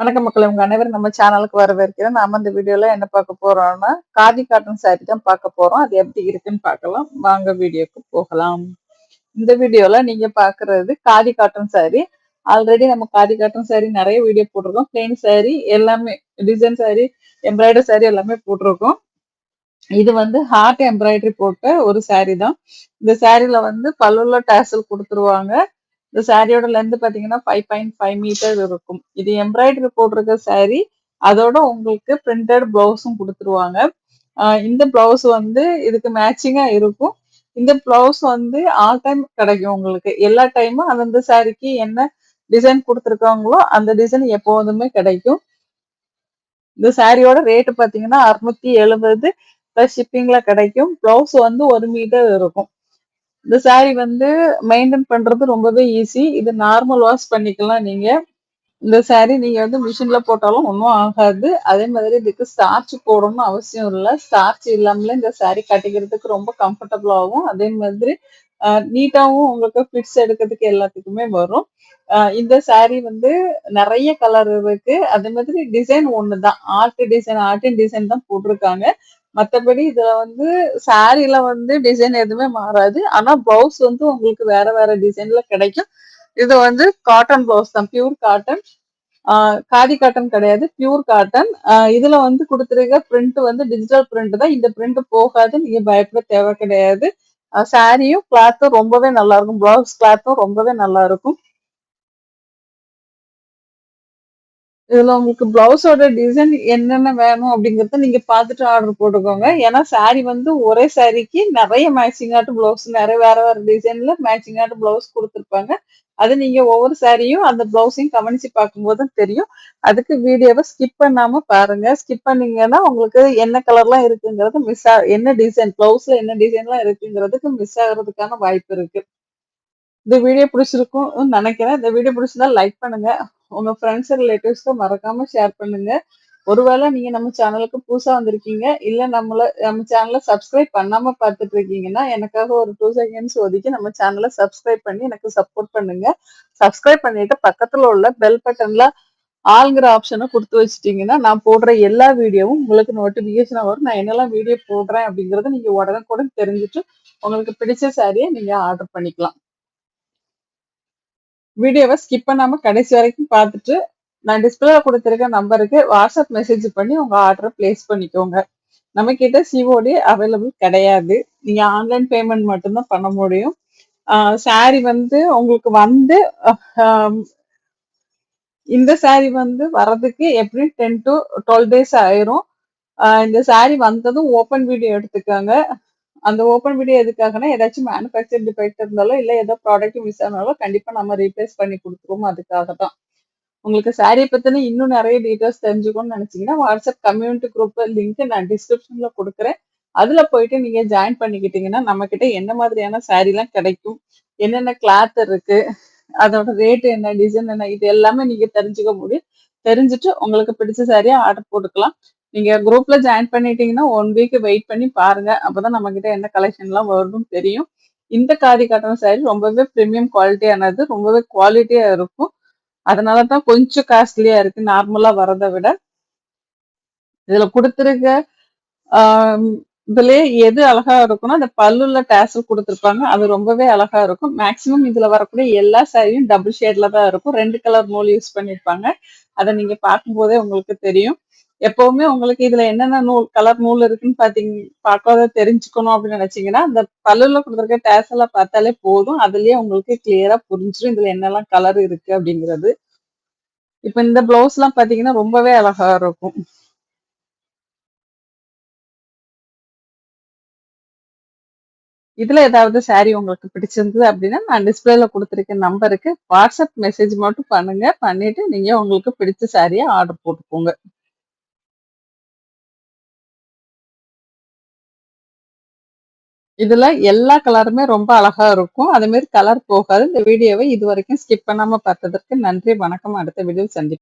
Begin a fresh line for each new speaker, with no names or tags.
வணக்கம் மக்கள் உங்க அனைவரும் நம்ம சேனலுக்கு வரவேற்கிறேன். நாம இந்த வீடியோல என்ன பார்க்க போறோம்னா காதி காட்டன் சாரி தான் பார்க்க போறோம். அது எப்படி இருக்குன்னு பார்க்கலாம். வாங்க வீடியோக்கு போகலாம். இந்த வீடியோல நீங்க பாக்குறது காதி காட்டன் சாரி ஆல்ரெடி நம்ம காதி காட்டன் சாரி நிறைய வீடியோ போட்டிருக்கோம். பிளெயின் சாரி எல்லாமே டிசைன் சாரி எம்ப்ராய்டரி சாரி எல்லாமே போட்டிருக்கோம். இது வந்து ஹார்ட் எம்ப்ராய்டரி போட்ட ஒரு சாரி தான். இந்த சாரில வந்து பல்லுள்ள டேசல் கொடுத்துருவாங்க. இந்த சாரியோட லென்த் பாத்தீங்கன்னா ஃபைவ் பாயிண்ட் ஃபைவ் மீட்டர் இருக்கும். இது எம்ப்ராய்டரி போட்டிருக்க சாரி அதோட உங்களுக்கு பிரிண்டட் பிளவுஸும் கொடுத்துருவாங்க. இந்த பிளவுஸ் வந்து இதுக்கு மேட்சிங்கா இருக்கும். இந்த பிளவுஸ் வந்து ஆல் டைம் கிடைக்கும் உங்களுக்கு. எல்லா டைமும் அந்தந்த சாரிக்கு என்ன டிசைன் கொடுத்துருக்காங்களோ அந்த டிசைன் எப்போதுமே கிடைக்கும். இந்த சாரியோட ரேட்டு பார்த்தீங்கன்னா அறுநூத்தி எழுபது ப்ளஸ் ஷிப்பிங்ல கிடைக்கும். பிளவுஸ் வந்து ஒரு மீட்டர் இருக்கும். இந்த சாரி வந்து மெயின்டைன் பண்றது ரொம்பவே ஈஸி இது நார்மல் வாஷ் பண்ணிக்கலாம் நீங்க. இந்த சாரி நீங்க வந்து மிஷின்ல போட்டாலும் ஒன்றும் ஆகாது. அதே மாதிரி இதுக்கு ஸ்டார்ச் போடணும்னு அவசியம் இல்லை. ஸ்டார்ச் இல்லாமல இந்த சாரி கட்டிக்கிறதுக்கு ரொம்ப கம்ஃபர்டபுளாகவும் அதே மாதிரி நீட்டாகவும் உங்களுக்கு ஃபிட்ஸ் எடுக்கிறதுக்கு எல்லாத்துக்குமே வரும். இந்த சாரி வந்து நிறைய கலர் இருக்கு. அதே மாதிரி டிசைன் ஒன்று தான் ஆர்ட் டிசைன் ஆர்டின் டிசைன் தான் போட்டிருக்காங்க. மற்றபடி இதுல வந்து சாரில வந்து டிசைன் எதுவுமே மாறாது. ஆனா பிளவுஸ் வந்து உங்களுக்கு வேற வேற டிசைன்ல கிடைக்கும். இது வந்து காட்டன் பிளவுஸ் தான். பியூர் காட்டன் காதி காட்டன் கிடையாது. பியூர் காட்டன் இதுல வந்து கொடுத்துருக்க பிரிண்ட் வந்து டிஜிட்டல் பிரிண்ட் தான். இந்த பிரிண்ட் போகாது. நீங்க பயப்பட தேவை கிடையாது. சாரியும் கிளாத்தும் ரொம்பவே நல்லா இருக்கும். பிளவுஸ் கிளாத்தும் ரொம்பவே நல்லா இருக்கும். இதுல உங்களுக்கு பிளவுஸோட டிசைன் என்னென்ன வேணும் அப்படிங்கறத நீங்க பார்த்துட்டு ஆர்டர் போட்டுக்கோங்க. ஏன்னா சாரி வந்து ஒரே சாரிக்கு நிறைய மேட்சிங் ஆட்டு பிளவுஸ் நிறைய வேற வேற டிசைன்ல மேட்சிங் ஆட்டு பிளவுஸ் கொடுத்துருப்பாங்க. அது நீங்க ஒவ்வொரு சாரியும் அந்த பிளவுஸையும் கவனிச்சு பார்க்கும்போது தெரியும். அதுக்கு வீடியோவை ஸ்கிப் பண்ணாம பாருங்க. ஸ்கிப் பண்ணீங்கன்னா உங்களுக்கு என்ன கலர்லாம் இருக்குங்கிறது மிஸ் ஆ என்ன டிசைன் பிளவுஸ்ல என்ன டிசைன்லாம் இருக்குங்கிறதுக்கு மிஸ் ஆகிறதுக்கான வாய்ப்பு இருக்கு. இந்த வீடியோ பிடிச்சிருக்கும் நினைக்கிறேன். இந்த வீடியோ பிடிச்சிருந்தா லைக் பண்ணுங்க. உங்க ஃப்ரெண்ட்ஸ் ரிலேட்டிவ்ஸ்க்கு மறக்காம ஷேர் பண்ணுங்க. ஒருவேளை நீங்க நம்ம சேனலுக்கு புதுசா வந்திருக்கீங்க இல்ல நம்மள நம்ம சேனலை சப்ஸ்கிரைப் பண்ணாம பார்த்துட்டு இருக்கீங்கன்னா எனக்காக ஒரு டூ செகண்ட்ஸ் ஒதுக்கி நம்ம சேனலை சப்ஸ்கிரைப் பண்ணி எனக்கு சப்போர்ட் பண்ணுங்க. சப்ஸ்கிரைப் பண்ணிட்டு பக்கத்துல உள்ள பெல் பட்டன்ல ஆளுங்கிற ஆப்ஷனை கொடுத்து வச்சிட்டீங்கன்னா நான் போடுற எல்லா வீடியோவும் உங்களுக்கு நோட்டிபிகேஷன் வரும். நான் என்னெல்லாம் வீடியோ போடுறேன் அப்படிங்கறத நீங்க கூட தெரிஞ்சுட்டு உங்களுக்கு பிடிச்ச சாரியை நீங்க ஆர்டர் பண்ணிக்கலாம். வீடியோவை ஸ்கிப் பண்ணாம கடைசி வரைக்கும் பார்த்துட்டு நான் டிஸ்பிளேல கொடுத்துருக்க நம்பருக்கு வாட்ஸ்அப் மெசேஜ் பண்ணி உங்க ஆர்டரை பிளேஸ் பண்ணிக்கோங்க. நம்ம கிட்ட சிஓடி அவைலபிள் கிடையாது. நீங்க ஆன்லைன் பேமெண்ட் மட்டும்தான் பண்ண முடியும். சாரி வந்து உங்களுக்கு வந்து இந்த சாரி வந்து வர்றதுக்கு எப்படியும் டென் டு டுவெல் டேஸ் ஆயிரும். இந்த சாரி வந்ததும் ஓப்பன் வீடியோ எடுத்துக்கோங்க. அந்த ஓப்பன் வீடியோ எதுக்காகனா ஏதாச்சும் மேனுஃபேக்சர் டிஃபெக்ட் இருந்தாலும் இல்லை ஏதோ ப்ராடக்ட் மிஸ் ஆனாலும் கண்டிப்பா நம்ம ரீப்ளேஸ் பண்ணி கொடுத்துருவோம். அதுக்காக தான். உங்களுக்கு சாரியை பத்தின இன்னும் நிறைய டீட்டெயில்ஸ் தெரிஞ்சுக்கணும்னு நினைச்சீங்கன்னா வாட்ஸ்அப் கம்யூனிட்டி குரூப் லிங்க் நான் டிஸ்கிரிப்ஷனில் கொடுக்குறேன். அதுல போயிட்டு நீங்க ஜாயின் பண்ணிக்கிட்டீங்கன்னா நம்ம கிட்ட என்ன மாதிரியான சாரீலாம் கிடைக்கும் என்னென்ன கிளாத் இருக்கு அதோட ரேட் என்ன டிசைன் என்ன இது எல்லாமே நீங்க தெரிஞ்சுக்க முடியும். தெரிஞ்சுட்டு உங்களுக்கு பிடிச்ச சாரியாக ஆர்டர் போட்டுக்கலாம். நீங்க குரூப்ல ஜாயின் பண்ணிட்டீங்கன்னா ஒன் வீக் வெயிட் பண்ணி பாருங்க. அப்பதான் நம்ம கிட்ட என்ன கலெக்ஷன் எல்லாம் தெரியும். இந்த காதி காட்டன் சாரி ரொம்பவே ப்ரீமியம் குவாலிட்டியானது ரொம்பவே குவாலிட்டியா இருக்கும். அதனாலதான் கொஞ்சம் காஸ்ட்லியா இருக்கு நார்மலா வரதை விட. இதுல கொடுத்துருக்க இதுலயே எது அழகா இருக்கும்னா அந்த பல்லுல டேசல் கொடுத்துருப்பாங்க. அது ரொம்பவே அழகா இருக்கும். மேக்சிமம் இதுல வரக்கூடிய எல்லா சாரியும் டபுள் ஷேட்ல தான் இருக்கும். ரெண்டு கலர் நூல் யூஸ் பண்ணிருப்பாங்க. அதை நீங்க பார்க்கும்போதே உங்களுக்கு தெரியும். எப்பவுமே உங்களுக்கு இதுல என்னென்ன நூல் கலர் நூல் இருக்குன்னு பாத்தீங்க பார்க்காத தெரிஞ்சுக்கணும் அப்படின்னு நினைச்சீங்கன்னா அந்த பல்லுல கொடுத்துருக்க டேசல பார்த்தாலே போதும். அதுலயே உங்களுக்கு கிளியரா புரிஞ்சிடும் இதுல என்னெல்லாம் கலர் இருக்கு அப்படிங்கிறது. இப்ப இந்த பிளவுஸ் எல்லாம் பாத்தீங்கன்னா ரொம்பவே அழகா இருக்கும். இதுல ஏதாவது சாரி உங்களுக்கு பிடிச்சிருந்தது அப்படின்னா நான் டிஸ்பிளேல கொடுத்துருக்க நம்பருக்கு வாட்ஸ்அப் மெசேஜ் மட்டும் பண்ணுங்க. பண்ணிட்டு நீங்க உங்களுக்கு பிடிச்ச சாரியை ஆர்டர் போட்டுக்கோங்க. இதுல எல்லா கலருமே ரொம்ப அழகா இருக்கும். அதே மாதிரி கலர் போகாது. இந்த வீடியோவை இது வரைக்கும் ஸ்கிப் பண்ணாம பார்த்ததற்கு நன்றி. வணக்கம். அடுத்த வீடியோ சந்திப்போம்.